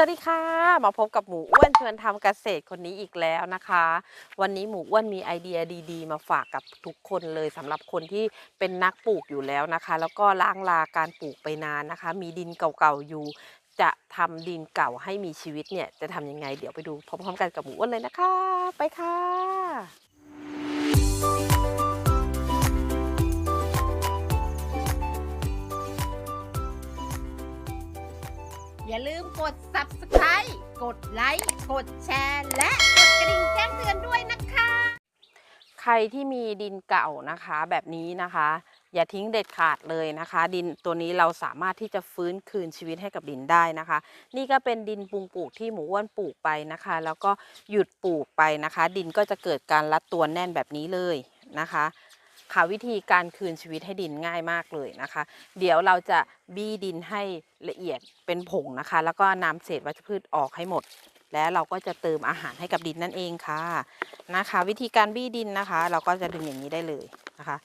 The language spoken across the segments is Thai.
สวัสดีค่ะ มาพบกับหมูอ้วนชวนทำเกษตรคนนี้อีกแล้วนะคะ วันนี้หมูอ้วนมีไอเดียดีๆ มาฝากกับทุกคนเลยสำหรับคนที่เป็นนักปลูกอยู่แล้วนะคะ แล้วก็ล้างลาการปลูกไปนานนะคะ มีดินเก่าๆอยู่ จะทำดินเก่าให้มีชีวิตเนี่ยจะทำยังไงเดี๋ยวไปดูพร้อมๆกันกับหมูอ้วนเลยนะคะ ไปค่ะ อย่าลืมกด subscribe กดไลค์กดแชร์และกดกระดิ่งแจ้งเตือนด้วยนะคะ ใครที่มีดินเก่านะคะแบบนี้นะคะ อย่าทิ้งเด็ดขาดเลยนะคะ ดินตัวนี้เราสามารถที่จะฟื้นคืนชีวิตให้กับดินได้นะคะ นี่ก็เป็นดินปรุงปลูกที่หมูอ้วนปลูกไปนะคะ แล้วก็หยุดปลูกไปนะคะ ดินก็จะเกิดการรัดตัวแน่นแบบนี้เลยนะคะ ค่ะวิธีการคืนชีวิตให้ดินง่ายมากเลยนะคะ เดี๋ยวเราจะบี้ดินให้ละเอียดเป็นผงนะคะ แล้วก็นำเศษวัชพืชออกให้หมด แล้วเราก็จะเติมอาหารให้กับดินนั่นเองค่ะนะคะ วิธีการบี้ดินนะคะ เราก็จะดึงอย่างนี้ได้เลยนะคะ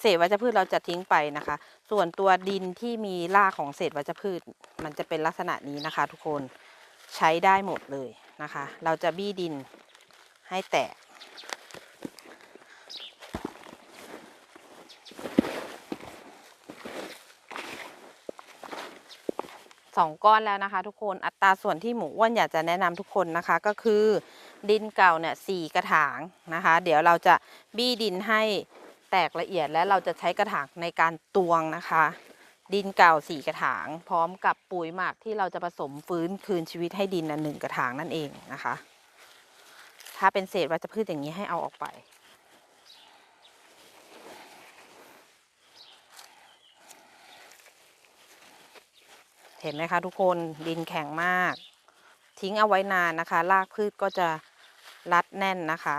เศษวัชพืชเราจะทิ้งไปนะคะ ส่วนตัวดินที่มีรากของเศษวัชพืช มันจะเป็นลักษณะนี้นะคะ ทุกคนใช้ได้หมดเลยนะคะ เราจะบี้ดินให้แตก สองก้อนแล้วนะคะ ทุกคนอัตราส่วนที่หมูอ้วนอยากจะแนะนำทุกคนนะคะ ก็คือดินเก่าเนี่ยสี่กระถางนะคะ เดี๋ยวเราจะบี้ดินให้แตกละเอียดและเราจะใช้กระถางในการตวงนะคะ ดินเก่าสี่กระถาง พร้อมกับปุ๋ยหมักที่เราจะผสมฟื้นคืนชีวิตให้ดินน่ะหนึ่งกระถางนั่นเองนะคะ ถ้าเป็นเศษวัชพืชอย่างนี้ให้เอาออกไป เห็นไหมคะทุกคนดินแข็งมาก ทิ้งเอาไว้นานนะคะ รากพืชก็จะรัดแน่นนะคะ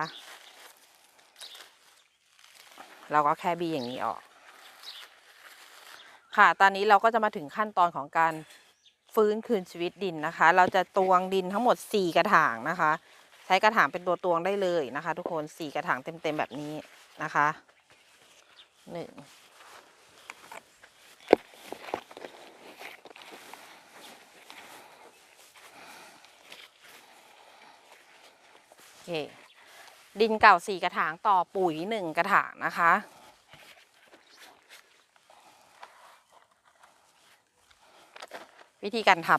เราก็แค่บีอย่างนี้ออก ค่ะตอนนี้เราก็จะมาถึงขั้นตอนของการฟื้นคืนชีวิตดินนะคะ เราจะตวงดินทั้งหมด 4 กระถางนะคะ ใช้กระถางเป็นตัวตวงได้เลยนะคะ ทุกคน4กระถางเต็มๆแบบนี้นะคะ1 เคดินเก่าสี่กระถางต่อปุ๋ยหนึ่งกระถางนะคะ วิธีการท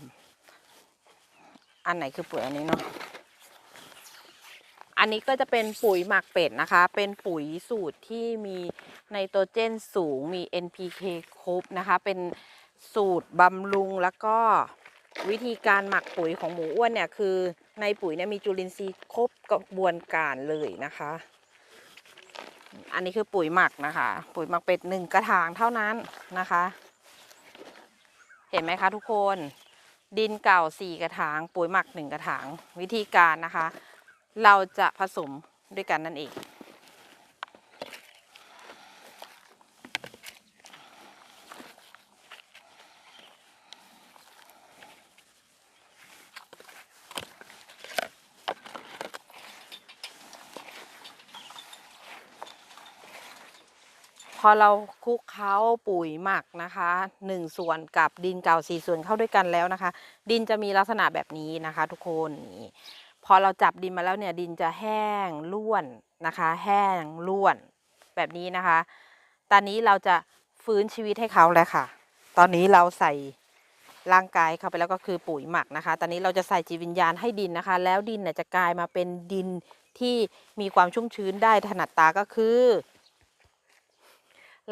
ำอันไหนคือปุ๋ยอันนี้เนาะอันนี้ก็จะเป็นปุ๋ยหมักเป็ดนะคะ เป็นปุ๋ยสูตรที่มีไนโตรเจนสูงมี NPK ครบนะคะ เป็นสูตรบำรุงแล้วก็ วิธีการหมักปุ๋ยของหมูอ้วนเนี่ยคือในปุ๋ยเนี่ยมีจุลินทรีย์ครบกระบวนการเลยนะคะ อันนี้คือปุ๋ยหมักนะคะ ปุ๋ยหมักเป็ดหนึ่งกระถางเท่านั้นนะคะ เห็นไหมคะทุกคน ดินเก่าสี่กระถาง ปุ๋ยหมักหนึ่งกระถาง วิธีการนะคะ เราจะผสมด้วยกันนั่นเอง อเราคลุกเค้าปุ๋ยหมักนะคะหนึ่งส่วนกับดินเก่าสี่ส่วนเข้าด้วยกันแล้วนะคะ ดินจะมีลักษณะแบบนี้นะคะ ทุกคนนี่พอเราจับดินมาแล้วเนี่ยดินจะแห้งร่วนนะคะ แห้งร่วนแบบนี้นะคะ ตอนนี้เราจะฟื้นชีวิตให้เขาแล้วค่ะ ตอนนี้เราใส่ร่างกายเข้าไปแล้วก็คือปุ๋ยหมักนะคะ ตอนนี้เราจะใส่จิตวิญญาณให้ดินนะคะ แล้วดินเนี่ยจะกลายมาเป็นดินที่มีความชุ่มชื้นได้ถนัดตาก็คือ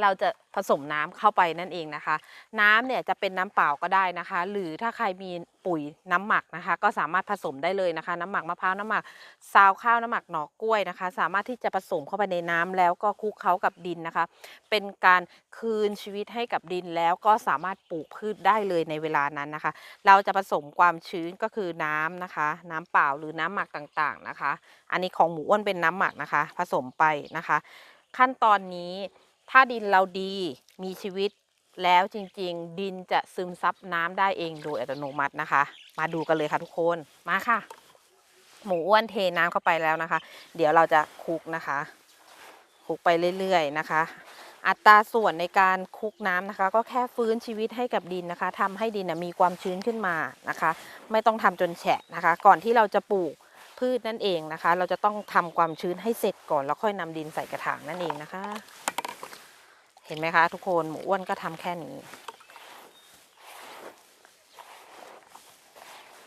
เราจะผสมน้ำเข้าไปนั่นเองนะคะ น้ำเนี่ยจะเป็นน้ำเปล่าก็ได้นะคะ หรือถ้าใครมีปุ๋ยน้ำหมักนะคะ ก็สามารถผสมได้เลยนะคะ น้ำหมักมะพร้าวน้ำหมักซาวข้าวน้ำหมักหน่อกล้วยนะคะ สามารถที่จะผสมเข้าไปในน้ำแล้วก็คลุกเคล้ากับดินนะคะ เป็นการคืนชีวิตให้กับดินแล้วก็สามารถปลูกพืชได้เลยในเวลานั้นนะคะ เราจะผสมความชื้นก็คือน้ำนะคะ น้ำเปล่าหรือน้ำหมักต่างๆนะคะ อันนี้ของหมูอ้วนเป็นน้ำหมักนะคะ ผสมไปนะคะ ขั้นตอนนี้ ถ้าดินเราดีมีชีวิตแล้วจริงๆ ดินจะซึมซับน้ำได้เองโดยอัตโนมัตินะคะ มาดูกันเลยค่ะทุกคนมาค่ะ หมูอ้วนเทน้ำเข้าไปแล้วนะคะ เดี๋ยวเราจะคลุกนะคะคลุกไปเรื่อยๆนะคะ อัตราส่วนในการคลุกน้ำนะคะ ก็แค่ฟื้นชีวิตให้กับดินนะคะทำให้ดินน่ะมีความชื้นขึ้นมานะคะ ไม่ต้องทำจนแฉะนะคะ ก่อนที่เราจะปลูกพืชนั่นเองนะคะ เราจะต้องทำความชื้นให้เสร็จก่อนแล้วค่อยนำดินใส่กระถางนั่นเองนะคะ เห็นไหมคะ ทุกคนหมูอ้วนก็ทำแค่นี้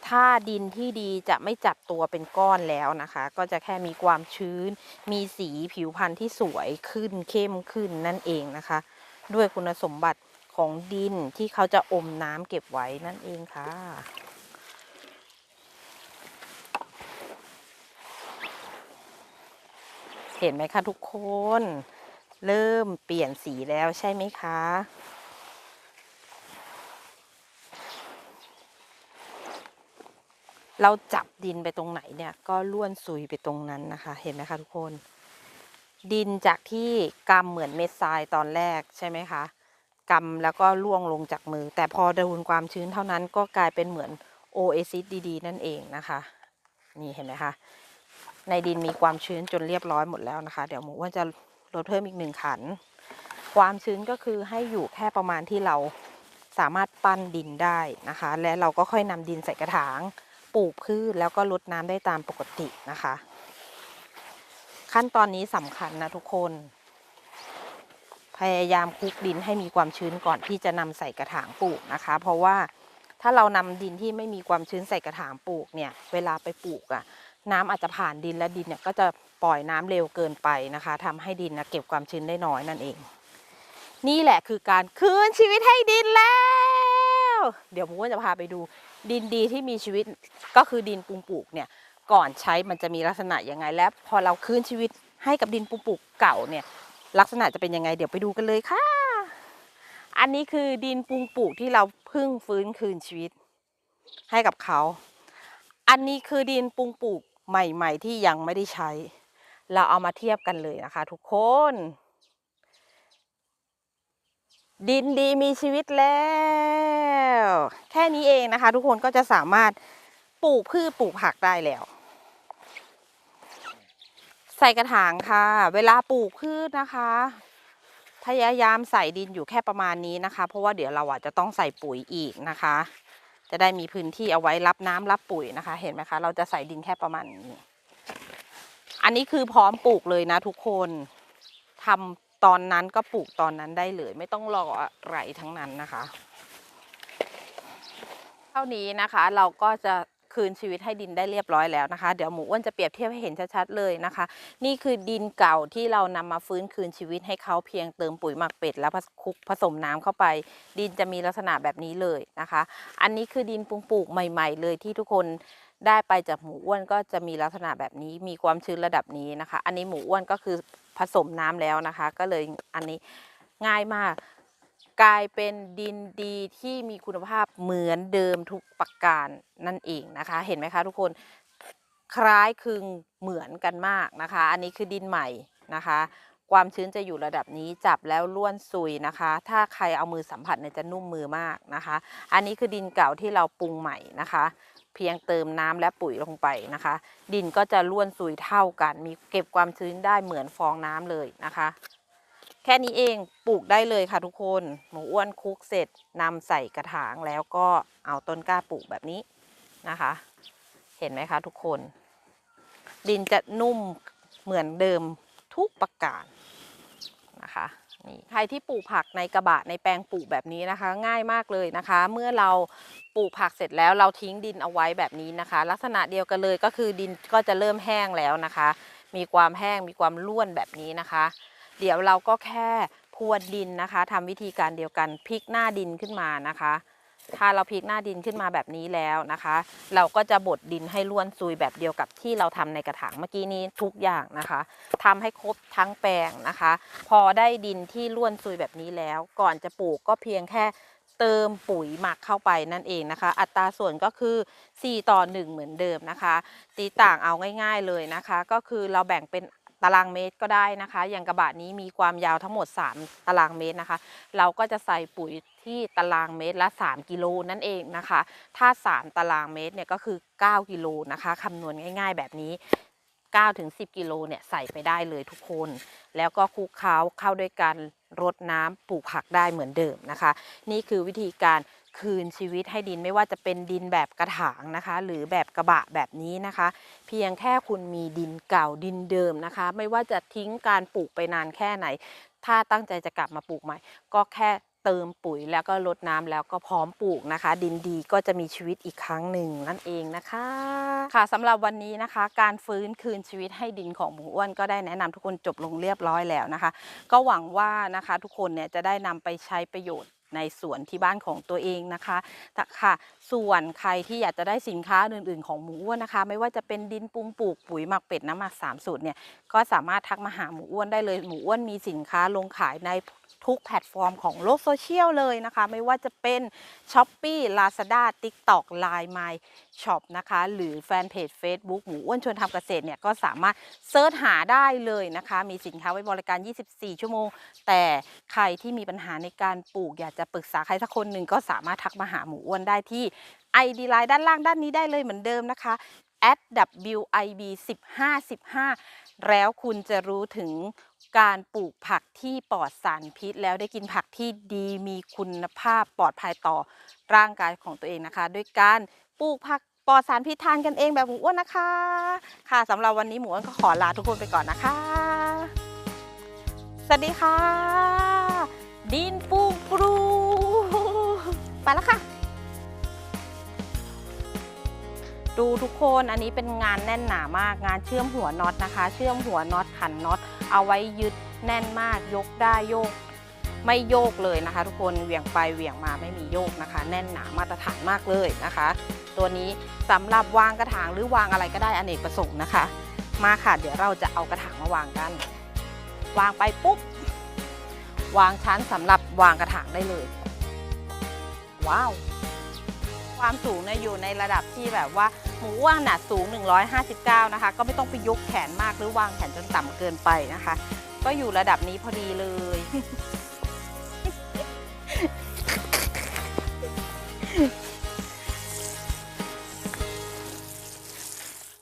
ถ้าดินที่ดีจะไม่จับตัวเป็นก้อนแล้วนะคะ ก็จะแค่มีความชื้น มีสีผิวพรรณที่สวยขึ้นเข้มขึ้นนั่นเองนะคะ ด้วยคุณสมบัติของดินที่เขาจะอมน้ำเก็บไว้นั่นเองค่ะเห็นไหมคะทุกคน เริ่มเปลี่ยนสีแล้วใช่ไหมคะ เราจับดินไปตรงไหนเนี่ย ก็ล้วนซุยไปตรงนั้นนะคะ เห็นไหมคะทุกคน ดินจากที่กำเหมือนเม็ดทรายตอนแรกใช่ไหมคะกำแล้วก็ล่วงลงจากมือ แต่พอโดนความชื้นเท่านั้นก็กลายเป็นเหมือนโอเอซิสดีๆนั่นเองนะคะ นี่เห็นไหมคะ ในดินมีความชื้นจนเรียบร้อยหมดแล้วนะคะ เดี๋ยวหมูว่าจะ ลดเพิ่มอีกหนึ่งขัน ความชื้นก็คือให้อยู่แค่ประมาณที่เราสามารถปั้นดินได้นะคะ และเราก็ค่อยนำดินใส่กระถาง ปลูกพืชแล้วก็ลดน้ำได้ตามปกตินะคะ ขั้นตอนนี้สำคัญนะทุกคน พยายามคลุกดินให้มีความชื้นก่อนที่จะนำใส่กระถางปลูกนะคะ เพราะว่าถ้าเรานำดินที่ไม่มีความชื้นใส่กระถางปลูกเนี่ย เวลาไปปลูกอะ น้ำอาจจะผ่านดินและดินเนี่ยก็จะปล่อยน้ำเร็วเกินไปนะคะทำให้ดินนะเก็บความชื้นได้น้อยนั่นเอง นี่แหละคือการคืนชีวิตให้ดินแล้ว เดี๋ยวผมก็จะพาไปดู ดินดีที่มีชีวิตก็คือดินปรุงปลูกเนี่ยก่อนใช้มันจะมีลักษณะยังไงและพอเราคืนชีวิตให้กับดินปรุงปลูกเก่าเนี่ย ลักษณะจะเป็นยังไงเดี๋ยวไปดูกันเลยค่ะ อันนี้คือดินปรุงปลูกที่เราเพิ่งฟื้นคืนชีวิตให้กับเขา อันนี้คือดินปรุงปลูก ใหม่ ๆ ที่ยังไม่ได้ใช้ เราเอามาเทียบกันเลยนะคะ ทุกคน ดินดีมีชีวิตแล้ว แค่นี้เองนะคะ ทุกคนก็จะสามารถปลูกพืชปลูกผักได้แล้ว ใส่กระถางค่ะ เวลาปลูกพืชนะคะพยายามใส่ดินอยู่แค่ประมาณนี้นะคะ เพราะว่าเดี๋ยวเราอะจะต้องใส่ปุ๋ยอีกนะคะ จะได้มีพื้นที่เอาไว้รับน้ำรับปุ๋ยนะคะ เห็นไหมคะ เราจะใส่ดินแค่ประมาณนี้ อันนี้คือพร้อมปลูกเลยนะทุกคนทำตอนนั้นก็ปลูกตอนนั้นได้เลย ไม่ต้องรออะไรทั้งนั้นนะคะ เท่านี้นะคะเราก็จะ คืนชีวิตให้ดินได้เรียบร้อยแล้วนะคะ เดี๋ยวหมูอ้วนจะเปรียบเทียบให้เห็นชัดๆเลยนะคะ นี่คือดินเก่าที่เรานำมาฟื้นคืนชีวิตให้เขาเพียงเติมปุ๋ยหมักเป็ดแล้วผสคลุกผสมน้ำเข้าไป ดินจะมีลักษณะแบบนี้เลยนะคะ อันนี้คือดินปรุงปลูกใหม่ ๆ เลยที่ทุกคนได้ไปจากหมูอ้วนก็จะมีลักษณะแบบนี้มีความชื้นระดับนี้นะคะ อันนี้หมูอ้วนก็คือผสมน้ำแล้วนะคะ ก็เลยอันนี้ง่ายมาก กลายเป็นดินดีที่มีคุณภาพเหมือนเดิมทุกประการนั่นเองนะคะ เห็นไหมคะทุกคนคล้ายคลึงเหมือนกันมากนะคะ อันนี้คือดินใหม่นะคะ ความชื้นจะอยู่ระดับนี้จับแล้วล้วนซุยนะคะ ถ้าใครเอามือสัมผัสเนี่ยจะนุ่มมือมากนะคะ อันนี้คือดินเก่าที่เราปรุงใหม่นะคะ เพียงเติมน้ำและปุ๋ยลงไปนะคะ ดินก็จะล้วนซุยเท่ากัน มีเก็บความชื้นได้เหมือนฟองน้ำเลยนะคะ แค่นี้เองปลูกได้เลยค่ะทุกคน หมูอ้วนคุกเสร็จนำใส่กระถางแล้วก็เอาต้นกล้าปลูกแบบนี้นะคะ เห็นไหมคะทุกคน ดินจะนุ่มเหมือนเดิมทุกประการนะคะนี่ใครที่ปลูกผักในกระบะในแปลงปลูกแบบนี้นะคะ ง่ายมากเลยนะคะ เมื่อเราปลูกผักเสร็จแล้วเราทิ้งดินเอาไว้แบบนี้นะคะ ลักษณะเดียวกันเลยก็คือดินก็จะเริ่มแห้งแล้วนะคะ มีความแห้งมีความร่วนแบบนี้นะคะ เดี๋ยวเราก็แค่พรวนดินนะคะทำวิธีการเดียวกันพลิกหน้าดินขึ้นมานะคะ ถ้าเราพลิกหน้าดินขึ้นมาแบบนี้แล้วนะคะ เราก็จะบดดินให้ล้วนซุยแบบเดียวกับที่เราทำในกระถางเมื่อกี้นี้ทุกอย่างนะคะทำให้ครบทั้งแปลงนะคะ พอได้ดินที่ล้วนซุยแบบนี้แล้ว ก่อนจะปลูกก็เพียงแค่เติมปุ๋ยหมักเข้าไปนั่นเองนะคะ อัตราส่วนก็คือ 4 ต่อ 1 เหมือนเดิมนะคะ ตีต่างเอาง่าย ๆเลยนะคะ ก็คือเราแบ่งเป็น ตารางเมตรก็ได้นะคะ อย่างกระบะนี้มีความยาวทั้งหมด 3 ตารางเมตรนะคะ เราก็จะใส่ปุ๋ยที่ตารางเมตรละ 3 กิโลนั่นเองนะคะ ถ้า 3 ตารางเมตรเนี่ยก็คือ 9 กิโลนะคะคำนวณง่าย ๆ แบบนี้9ถึง10 กิโลเนี่ยใส่ไปได้เลยทุกคน แล้วก็คลุกเคล้าเข้าด้วยกันรดน้ำปลูกผักได้เหมือนเดิมนะคะ นี่คือวิธีการ คืนชีวิตให้ดินไม่ว่าจะเป็นดินแบบกระถางนะคะ หรือแบบกระบะแบบนี้นะคะ เพียงแค่คุณมีดินเก่าดินเดิมนะคะ ไม่ว่าจะทิ้งการปลูกไปนานแค่ไหน ถ้าตั้งใจจะกลับมาปลูกใหม่ ก็แค่เติมปุ๋ยแล้วก็รดน้ำแล้วก็พร้อมปลูกนะคะ ดินดีก็จะมีชีวิตอีกครั้งหนึ่งนั่นเองนะคะค่ะสำหรับวันนี้นะคะ การฟื้นคืนชีวิตให้ดินของหมูอ้วนก็ได้แนะนำทุกคนจบลงเรียบร้อยแล้วนะคะ ก็หวังว่านะคะทุกคนเนี่ยจะได้นำไปใช้ประโยชน์ ในสวนที่บ้านของตัวเองนะคะค่ะ ส่วนใครที่อยากจะได้สินค้าอื่น ๆ ของหมูอ้วนนะคะ ไม่ว่าจะเป็นดินปรุงปลูกปุ๋ยหมักเป็ดน้ำหมักสามสูตรเนี่ยก็สามารถทักมาหาหมูอ้วนได้เลยหมูอ้วนมีสินค้าลงขายใน ทุกแพลตฟอร์มของโลกโซเชียลเลยนะคะ ไม่ว่าจะเป็น s h อ p e e Lazada TikTok Line My Shop นะคะ หรือแฟนเพจ Facebook หมูอ้วนชวนทำเกษตรเนี่ย ก็สามารถเซิร์ชหาได้เลยนะคะ มีสินค้าไว้บริการ 24 ชั่วโมง แต่ใครที่มีปัญหาในการปลูก อยากจะปรึกษาใครสักคนหนึ่งก็สามารถทักมาหาหมูอ้วนได้ที่ ID Line ด้านล่างด้านนี้ได้เลยเหมือนเดิมนะคะ at wib 15 15 แล้วคุณจะรู้ถึง การปลูกผักที่ปลอดสารพิษ แล้วได้กินผักที่ดีมีคุณภาพปลอดภัยต่อร่างกายของตัวเองนะคะด้วยการปลูกผักปลอดสารพิษทานกันเองแบบหมูอ้วนนะคะ ค่ะสำหรับวันนี้หมูอ้วนก็ขอลาทุกคนไปก่อนนะคะ สวัสดีค่ะ ดินปูปรูไปแล้วค่ะ ดูทุกคนอันนี้เป็นงานแน่นหนามากงานเชื่อมหัวน็อตนะคะ เชื่อมหัวน็อตขันน็อต เอาไว้ยึดแน่นมากยกได้โยก ไม่โยกเลยนะคะ ทุกคนเหวี่ยงไปเหวี่ยงมาไม่มีโยกนะคะ แน่นหนามาตรฐานมากเลยนะคะ ตัวนี้สำหรับวางกระถางหรือวางอะไรก็ได้อเนกประสงค์นะคะ มาค่ะเดี๋ยวเราจะเอากระถางมาวางกัน วางไปปุ๊บวางชั้นสำหรับวางกระถางได้เลย ว้าว ความสูงเนี่ยอยู่ในระดับที่แบบว่าหมูอ้วนน่ะสูง 159 นะคะ ก็ไม่ต้องไปยกแขนมากหรือวางแขนจนต่ำเกินไปนะคะ ก็อยู่ระดับนี้พอดีเลย